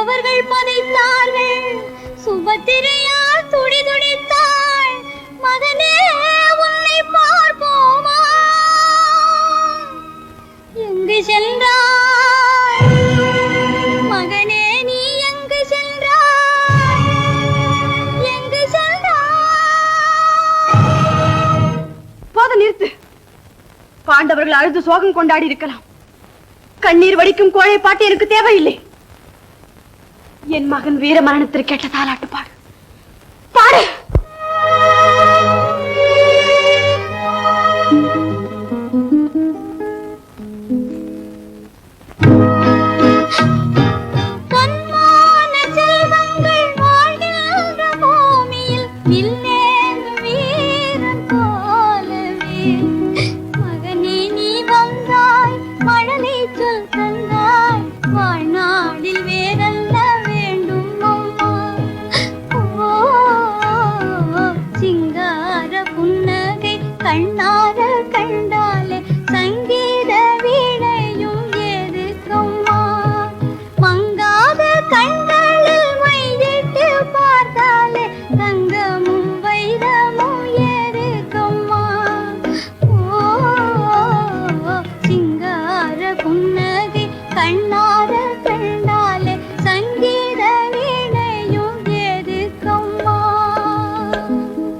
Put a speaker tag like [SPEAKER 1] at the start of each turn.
[SPEAKER 1] அவர்கள் பதைத்தார்கள் சுபத்திரையா துடிதுடித்தாள் மகனே உன்னை பார்ப்போமா? எங்கு சென்றாய்? மகனே நீ எங்கு சென்றாய்? எங்கு
[SPEAKER 2] பாண்டவர்கள் அழுது சோகம் கொண்டாடி இருக்கலாம். கண்ணீர் வடிக்கும் கோழை பாட்டு எனக்கு தேவையில்லை. என் மகன் வீர மரணத்திற்கு கேட்ட தாலாட்டு பாடு. பாடு.
[SPEAKER 1] 烦恼